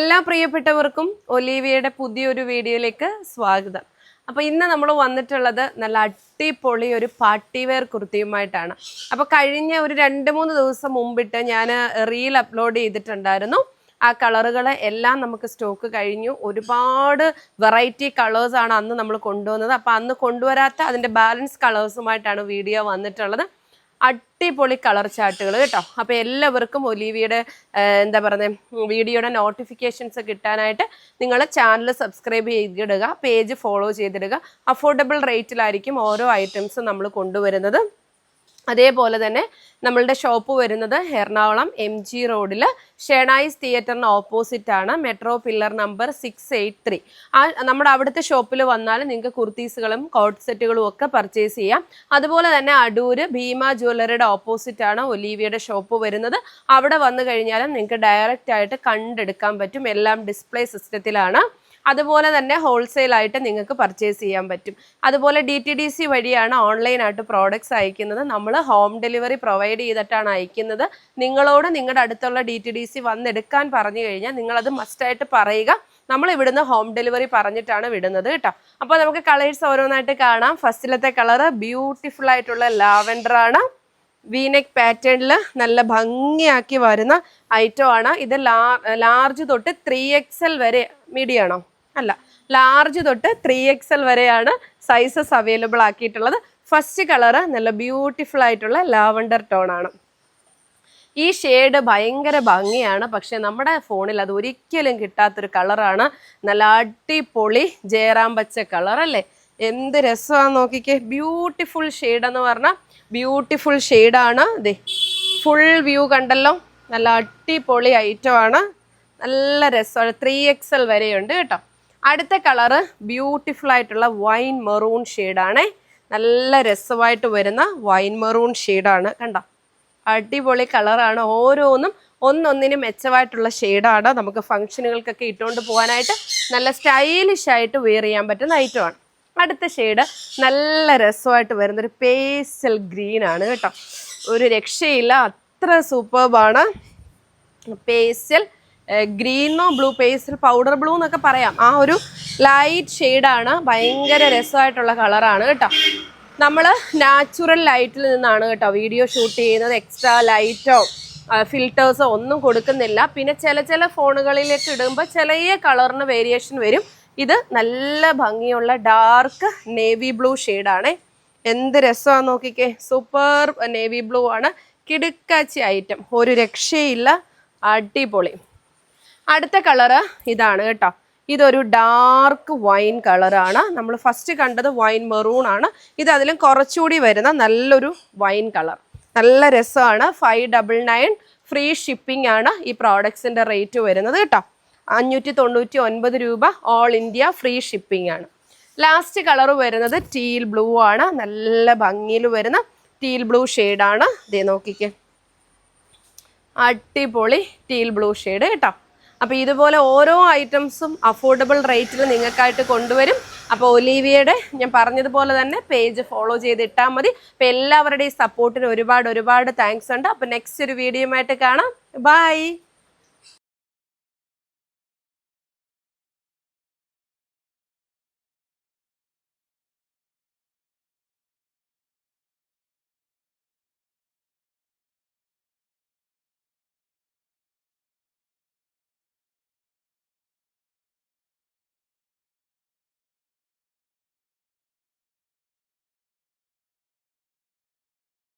എല്ലാ പ്രിയപ്പെട്ടവർക്കും ഒലീവിയയുടെ പുതിയൊരു വീഡിയോയിലേക്ക് സ്വാഗതം. അപ്പോൾ ഇന്ന് നമ്മൾ വന്നിട്ടുള്ളത് നല്ല അടിപൊളി ഒരു പാർട്ടി വെയർ കുർത്തിയുമായിട്ടാണ്. അപ്പോൾ കഴിഞ്ഞ ഒരു രണ്ട് മൂന്ന് ദിവസം മുമ്പിട്ട് ഞാൻ റീൽ അപ്ലോഡ് ചെയ്തിട്ടുണ്ടായിരുന്നു. ആ കളറുകൾ എല്ലാം നമുക്ക് സ്റ്റോക്ക് കഴിഞ്ഞു. ഒരുപാട് വെറൈറ്റി കളേഴ്സാണ് അന്ന് നമ്മൾ കൊണ്ടുവന്നത്. അപ്പോൾ അന്ന് കൊണ്ടുവരാത്ത അതിന്റെ ബാലൻസ് കളേഴ്സുമായിട്ടാണ് വീഡിയോ വന്നിട്ടുള്ളത്. അടിപൊളി കളർ ചാർട്ടുകൾ കേട്ടോ. അപ്പോൾ എല്ലാവർക്കും ഒലീവിയുടെ എന്താ പറയുന്നത് വീഡിയോയുടെ നോട്ടിഫിക്കേഷൻസ് കിട്ടാനായിട്ട് നിങ്ങൾ ചാനൽ സബ്സ്ക്രൈബ് ചെയ്തിടുക പേജ് ഫോളോ ചെയ്തിടുക. അഫോർഡബിൾ റേറ്റിലായിരിക്കും ഓരോ ഐറ്റംസും നമ്മൾ കൊണ്ടുവരുന്നത്. അതേപോലെ തന്നെ നമ്മളുടെ ഷോപ്പ് വരുന്നത് എറണാകുളം എം ജി റോഡിൽ ഷെണായിസ് തിയേറ്ററിന് ഓപ്പോസിറ്റ് ആണ്. Metro pillar number six eight three ആ നമ്മുടെ അവിടുത്തെ ഷോപ്പിൽ വന്നാൽ നിങ്ങൾക്ക് കുർത്തീസുകളും കോട്ട് സെറ്റുകളും ഒക്കെ പർച്ചേസ് ചെയ്യാം. അതുപോലെ തന്നെ അടൂര് ഭീമ ജ്വല്ലറിയുടെ ഓപ്പോസിറ്റ് ആണ് ഒലീവിയുടെ ഷോപ്പ് വരുന്നത്. അവിടെ വന്നു കഴിഞ്ഞാലും നിങ്ങൾക്ക് ഡയറക്റ്റ് ആയിട്ട് കണ്ടെടുക്കാൻ പറ്റും. എല്ലാം ഡിസ്പ്ലേ സിസ്റ്റത്തിലാണ് അതുപോലെ തന്നെ ഹോൾസെയിൽ ആയിട്ട് നിങ്ങൾക്ക് പർച്ചേസ് ചെയ്യാൻ പറ്റും. അതുപോലെ ഡി ടി ഡി സി വഴിയാണ് ഓൺലൈനായിട്ട് പ്രോഡക്റ്റ്സ് അയക്കുന്നത്. നമ്മൾ ഹോം ഡെലിവറി പ്രൊവൈഡ് ചെയ്തിട്ടാണ് അയക്കുന്നത്. നിങ്ങളോട് നിങ്ങളുടെ അടുത്തുള്ള ഡി ടി ഡി സി വന്നെടുക്കാൻ പറഞ്ഞു കഴിഞ്ഞാൽ നിങ്ങളത് മസ്റ്റായിട്ട് പറയുക. നമ്മൾ ഇവിടുന്ന് ഹോം ഡെലിവറി പറഞ്ഞിട്ടാണ് വിടുന്നത് കേട്ടോ. അപ്പോൾ നമുക്ക് കളേഴ്സ് ഓരോന്നായിട്ട് കാണാം. ഫസ്റ്റിലത്തെ കളറ് ബ്യൂട്ടിഫുൾ ആയിട്ടുള്ള ലാവൻഡർ ആണ്. വീനെക് പാറ്റേണിൽ നല്ല ഭംഗിയാക്കി വരുന്ന ഐറ്റം ആണ്. ഇത് ലാർജ് തൊട്ട് ത്രീ എക്സൽ വരെ മീഡിയം ആണോ? അല്ല ലാർജ് തൊട്ട് ത്രീ എക്സ് എൽ വരെയാണ് സൈസസ് അവൈലബിൾ ആക്കിയിട്ടുള്ളത്. ഫസ്റ്റ് കളറ് നല്ല ബ്യൂട്ടിഫുൾ ആയിട്ടുള്ള ലാവണ്ടർ ടോൺ ആണ്. ഈ ഷെയ്ഡ് ഭയങ്കര ഭംഗിയാണ്. പക്ഷെ നമ്മുടെ ഫോണിൽ അത് ഒരിക്കലും കിട്ടാത്തൊരു കളറാണ് നല്ല അടിപൊളി ജയറാം പച്ച കളർ അല്ലേ? എന്ത് രസമാണ് നോക്കിക്കേ. ബ്യൂട്ടിഫുൾ ഷെയ്ഡ് എന്ന് പറഞ്ഞാൽ ബ്യൂട്ടിഫുൾ ഷെയ്ഡാണ് ദേ ഫുൾ വ്യൂ കണ്ടല്ലോ. നല്ല അടിപൊളി ഐറ്റം ആണ്. നല്ല രസമാണ്. ത്രീ എക്സൽ വരെയുണ്ട് കേട്ടോ. അടുത്ത കളറ് ബ്യൂട്ടിഫുൾ ആയിട്ടുള്ള വൈൻ മെറൂൺ ഷെയ്ഡാണേ നല്ല രസമായിട്ട് വരുന്ന വൈൻ മെറൂൺ ഷെയ്ഡാണ് കണ്ട? അടിപൊളി കളറാണ്. ഓരോന്നും ഒന്നൊന്നിന് മെച്ചമായിട്ടുള്ള ഷെയ്ഡാണ് നമുക്ക് ഫംഗ്ഷനുകൾക്കൊക്കെ ഇട്ടുകൊണ്ട് പോകാനായിട്ട് നല്ല സ്റ്റൈലിഷ് ആയിട്ട് വെയർ ചെയ്യാൻ പറ്റുന്ന ഐറ്റമാണ് അടുത്ത ഷെയ്ഡ് നല്ല രസമായിട്ട് വരുന്നൊരു പേസൽ ഗ്രീൻ ആണ് കേട്ടോ. ഒരു രക്ഷയില്ല. അത്ര സൂപ്പർബാണ് പേസ്റ്റൽ ഗ്രീനോ ബ്ലൂ പേസ്റ്റൽ പൗഡർ ബ്ലൂ എന്നൊക്കെ പറയാം. ആ ഒരു ലൈറ്റ് ഷെയ്ഡാണ് ഭയങ്കര രസമായിട്ടുള്ള കളറാണ് കേട്ടോ. നമ്മൾ നാച്ചുറൽ ലൈറ്റിൽ നിന്നാണ് കേട്ടോ വീഡിയോ ഷൂട്ട് ചെയ്യുന്നത്. എക്സ്ട്രാ ലൈറ്റോ ഫിൽറ്റേഴ്സോ ഒന്നും കൊടുക്കുന്നില്ല. പിന്നെ ചില ചില ഫോണുകളിലേക്ക് ഇടുമ്പോൾ ചെറിയ കളറിന് വേരിയേഷൻ വരും. ഇത് നല്ല ഭംഗിയുള്ള ഡാർക്ക് നേവി ബ്ലൂ ഷെയ്ഡാണേ. എന്ത് രസമാണ് നോക്കിക്കേ. സൂപ്പർ നേവി ബ്ലൂ ആണ്. കിടുക്കാച്ചി ഐറ്റം. ഒരു രക്ഷയില്ല. അടിപൊളി. അടുത്ത കളറ് ഇതാണ് കേട്ടോ. ഇതൊരു ഡാർക്ക് വൈൻ കളറാണ്. നമ്മൾ ഫസ്റ്റ് കണ്ടത് വൈൻ മെറൂൺ ആണ്. ഇത് അതിലും കുറച്ചുകൂടി വരുന്ന നല്ലൊരു വൈൻ കളർ. നല്ല രസമാണ്. Five double nine free shipping ആണ് ഈ പ്രോഡക്ട്സിന്റെ റേറ്റ് വരുന്നത് കേട്ടോ. അഞ്ഞൂറ്റി തൊണ്ണൂറ്റി ഒൻപത് രൂപ ഓൾ ഇന്ത്യ ഫ്രീ ഷിപ്പിംഗ് ആണ്. ലാസ്റ്റ് കളർ വരുന്നത് ടീൽ ബ്ലൂ ആണ്. നല്ല ഭംഗിയിൽ വരുന്ന ടീൽ ബ്ലൂ ഷെയ്ഡാണ് ഇതേ നോക്കിക്കേ. അടിപൊളി ടീൽ ബ്ലൂ ഷെയ്ഡ് കേട്ടോ. അപ്പോൾ ഇതുപോലെ ഓരോ ഐറ്റംസും അഫോർഡബിൾ റേറ്റിൽ നിങ്ങൾക്കായിട്ട് കൊണ്ടുവരും. അപ്പോൾ ഒലീവിയയുടെ ഞാൻ പറഞ്ഞതുപോലെ തന്നെ പേജ് ഫോളോ ചെയ്ത് ഇട്ടാൽ മതി. അപ്പോൾ എല്ലാവരുടെയും സപ്പോർട്ടിന് ഒരുപാട് ഒരുപാട് താങ്ക്സ് ഉണ്ട്. അപ്പോൾ നെക്സ്റ്റ് ഒരു വീഡിയോ ആയിട്ട് കാണാം. ബൈ